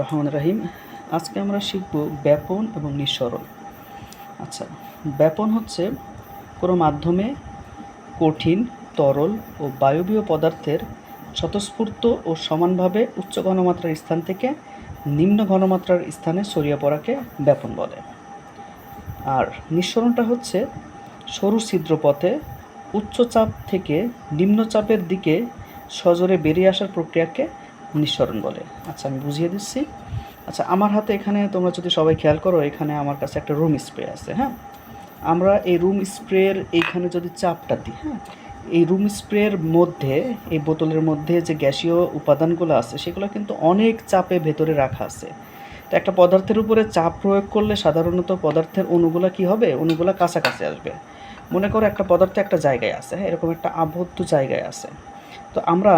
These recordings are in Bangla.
রহমান রাহিম, আজকে আমরা শিখব ব্যাপন এবং নিঃসরণ আচ্ছা ব্যাপন হচ্ছে কোনো মাধ্যমে কঠিন, তরল ও বায়বীয় পদার্থের স্বতঃস্ফূর্ত ও সমানভাবে উচ্চ ঘনমাত্রার স্থান থেকে নিম্ন ঘনমাত্রার স্থানে ছড়িয়ে পড়াকে ব্যাপন বলে। আর নিঃসরণটা হচ্ছে সরু ছিদ্র পথে উচ্চ চাপ থেকে নিম্নচাপের দিকে সজোরে বেরিয়ে আসার প্রক্রিয়াকে নিঃসরণ বলে। আচ্ছা আমি বুঝিয়ে দিচ্ছি। আচ্ছা আমার হাতে এখানে তোমরা যদি সবাই খেয়াল করো, এখানে আমার কাছে একটা রুম স্প্রে আছে হ্যাঁ? আমরা এই রুম স্প্রের এইখানে যদি চাপটা দিই হ্যাঁ? এই রুম স্প্রের মধ্যে, এই বোতলের মধ্যে যে গ্যাসীয় উপাদানগুলো আছে, সেগুলো কিন্তু অনেক চাপে ভেতরে রাখা আছে। তো একটা পদার্থের উপরে চাপ প্রয়োগ করলে সাধারণত পদার্থের অণুগুলো কি হবে? অণুগুলো কাছাকাছি আসবে। মনে করো একটা পদার্থ একটা জায়গায় আছে হ্যাঁ? এরকম একটা আবদ্ধ জায়গায় আছে। তো আমরা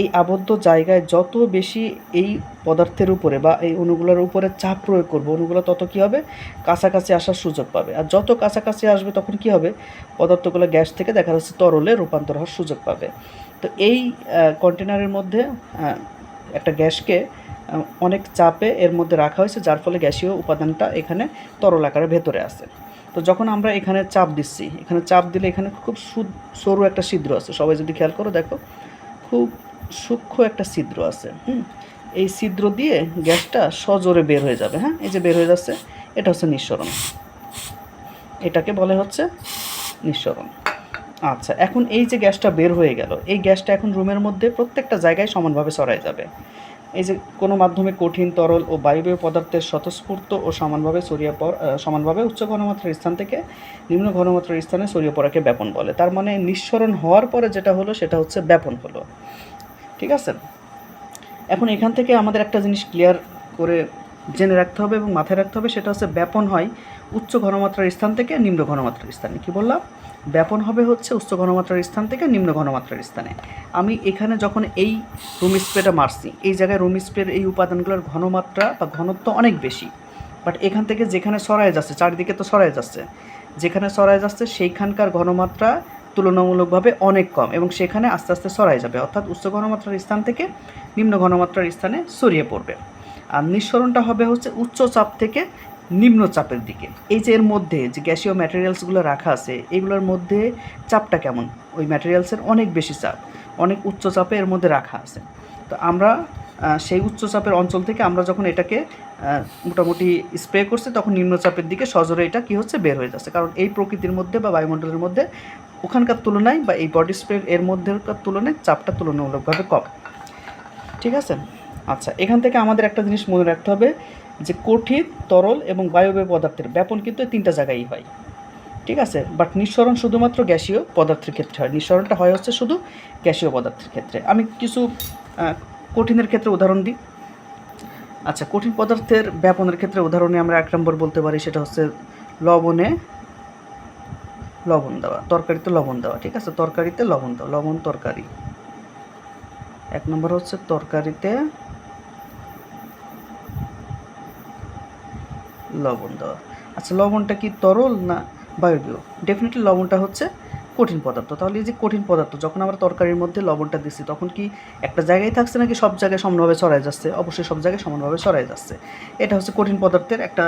এই আবদ্ধ জায়গায় যত বেশি এই পদার্থের উপরে বা এই অণুগুলোর উপরে চাপ প্রয়োগ করব, অণুগুলো তত কী হবে? কাছাকাছি আসার সুযোগ পাবে। আর যত কাছাকাছি আসবে তখন কি হবে? পদার্থগুলো গ্যাস থেকে দেখা যাচ্ছে তরলে রূপান্তর হওয়ার সুযোগ পাবে। তো এই কন্টেনারের মধ্যে একটা গ্যাসকে অনেক চাপে এর মধ্যে রাখা হয়েছে, যার ফলে গ্যাসীয় উপাদানটা এখানে তরল আকারে ভেতরে আসে তো যখন আমরা এখানে চাপ দিচ্ছি, এখানে চাপ দিলে এখানে খুব সরু একটা ছিদ্র আছে। সবাই যদি খেয়াল করো দেখো খুব সূক্ষ্ম একটা ছিদ্র আছে, হুম? এই ছিদ্র দিয়ে গ্যাসটা সজোরে বের হয়ে যাবে হ্যাঁ? এই যে বের হয়ে যাচ্ছে, এটা হচ্ছে নিঃসরণ। এটাকে বলে হচ্ছে নিঃসরণ। আচ্ছা এখন এই যে গ্যাসটা বের হয়ে গেল, এই গ্যাসটা এখন রুমের মধ্যে প্রত্যেকটা জায়গায় সমানভাবে ছড়ায় যাবে। এই যে কোনো মাধ্যমে কঠিন, তরল ও বায়বীয় পদার্থের স্বতঃস্ফূর্ত ও সমানভাবে ছড়িয়ে পড় সমানভাবে উচ্চ ঘনমাত্রার স্থান থেকে নিম্ন ঘনমাত্রার স্থানে ছড়িয়ে পড়াকে ব্যাপন বলে। তার মানে নিঃসরণ হওয়ার পরে যেটা হলো সেটা হচ্ছে ব্যাপন হলো। ঠিক আছে? এখন এখান থেকে আমাদের একটা জিনিস ক্লিয়ার করে জেনে রাখতে হবে এবং মাথায় রাখতে হবে, সেটা হচ্ছে ব্যাপন হয় উচ্চ ঘনমাত্রার স্থান থেকে নিম্ন ঘনমাত্রার স্থানে। কি বললাম? ব্যাপন হবে হচ্ছে উচ্চ ঘনমাত্রার স্থান থেকে নিম্ন ঘনমাত্রার স্থানে। আমি এখানে যখন এই রুম স্প্রেটা মারছি, এই জায়গায় রুম স্প্রের এই উপাদানগুলোর ঘনমাত্রা বা ঘনত্ব অনেক বেশি। বাট এখান থেকে যেখানে সরায় যাচ্ছে, চারিদিকে তো সরায় যাচ্ছে, যেখানে সরায় যাচ্ছে সেইখানকার ঘনমাত্রা তুলনামূলকভাবে অনেক কম এবং সেখানে আস্তে আস্তে সরায় যাবে। অর্থাৎ উচ্চ ঘনমাত্রার স্থান থেকে নিম্ন ঘনমাত্রার স্থানে ছড়িয়ে পড়বে। আর নিঃসরণটা হবে হচ্ছে উচ্চ চাপ থেকে নিম্ন চাপের দিকে। এই যে এর মধ্যে যে গ্যাসীয় ম্যাটেরিয়ালসগুলো রাখা আছে, এগুলোর মধ্যে চাপটা কেমন? ওই ম্যাটেরিয়ালসের অনেক বেশি চাপ, অনেক উচ্চ চাপে এর মধ্যে রাখা আছে। তো আমরা সেই উচ্চ চাপের অঞ্চল থেকে আমরা যখন এটাকে মোটামুটি স্প্রে করছি, তখন নিম্নচাপের দিকে সজোরে এটা কী হচ্ছে? বের হয়ে যাচ্ছে। কারণ এই প্রকৃতির মধ্যে বা বায়ুমণ্ডলের মধ্যে ওখানকার তুলনায় বা এই বডি স্প্রে এর মধ্যেকার তুলনায় চাপটা তুলনামূলকভাবে কম। ঠিক আছে? আচ্ছা এখান থেকে আমাদের একটা জিনিস মনে রাখতে হবে। যে কঠিন, তরল এবং বায়বীয় পদার্থের ব্যাপন কিন্তু তিনটা জায়গায় হয়। ঠিক আছে? বাট নিঃসরণ শুধুমাত্র গ্যাসীয় পদার্থের ক্ষেত্রে হয়। নিঃসরণটা হয় হচ্ছে শুধু গ্যাসীয় পদার্থের ক্ষেত্রে। আমি কিছু কঠিনের ক্ষেত্রে উদাহরণ দিই। আচ্ছা কঠিন পদার্থের ব্যাপনের ক্ষেত্রে উদাহরণে আমরা এক নম্বর বলতে পারি, সেটা হচ্ছে লবণে লবণ দেওয়া, তরকারিতে লবণ দেওয়া, ঠিক আছে? তরকারিতে লবণ দেওয়া, লবণ তরকারি। এক নম্বর হচ্ছে তরকারিতে লবণ দেওয়া। আচ্ছা লবণটা কি তরল না বায়বীয়? ডেফিনেটলি লবণটা হচ্ছে কঠিন পদার্থ। তাহলে এই যে কঠিন পদার্থ, যখন আমরা তরকারির মধ্যে লবণটা দিচ্ছি, তখন কি একটা জায়গায় থাকছে নাকি সব জায়গায় সমানভাবে ছড়ায় যাচ্ছে? অবশ্যই সব জায়গায় সমানভাবে ছড়ায় যাচ্ছে। এটা হচ্ছে কঠিন পদার্থের একটা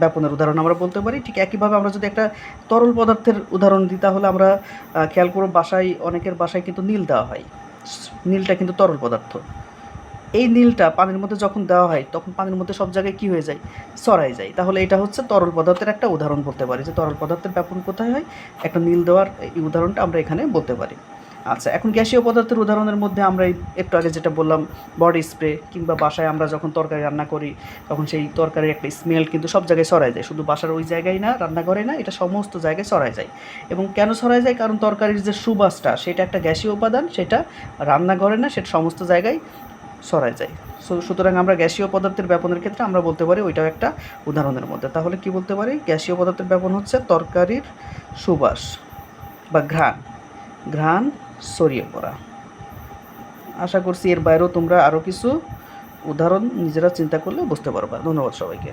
ব্যাপনের উদাহরণ আমরা বলতে পারি। ঠিক একইভাবে আমরা যদি একটা তরল পদার্থের উদাহরণ দিই, তাহলে আমরা খেয়াল করব বাসায়, অনেকের বাসায় কিন্তু নীল দেওয়া হয়। নীলটা কিন্তু তরল পদার্থ। এই নীলটা পানির মধ্যে যখন দেওয়া হয়, তখন পানির মধ্যে সব জায়গায় কী হয়ে যায়? সরাই যায়। তাহলে এটা হচ্ছে তরল পদার্থের একটা উদাহরণ বলতে পারি যে তরল পদার্থের ব্যাপন কোথায় হয়? একটা নীল দেওয়ার এই উদাহরণটা আমরা এখানে বলতে পারি। আচ্ছা এখন গ্যাসীয় পদার্থের উদাহরণের মধ্যে আমরা একটু আগে যেটা বললাম, বডি স্প্রে কিংবা বাসায় আমরা যখন তরকারি রান্না করি, তখন সেই তরকারির একটা স্মেল কিন্তু সব জায়গায় ছড়ায় যায়। শুধু বাসার ওই জায়গায় না, রান্নাঘরে না, এটা সমস্ত জায়গায় ছড়ায় যায়। এবং কেন ছড়ায় যায়? কারণ তরকারির যে সুবাসটা, সেটা একটা গ্যাসীয় উপাদান, সেটা রান্নাঘরে না, সেটা সমস্ত জায়গায় ছড়ায় যায়। সো সুতরাং আমরা গ্যাসীয় পদার্থের ব্যাপনের ক্ষেত্রে আমরা বলতে পারি ওইটাও একটা উদাহরণের মধ্যে। তাহলে কি বলতে পারি? গ্যাসীয় পদার্থের ব্যাপন হচ্ছে তরকারির সুবাস বা ঘ্রাণ। ঘ্রাণ ছড়িয়ে পড়া। আশা করছি এর বাইরেও তোমরা আরও কিছু উদাহরণ নিজেরা চিন্তা করলে বুঝতে পারবা। ধন্যবাদ সবাইকে।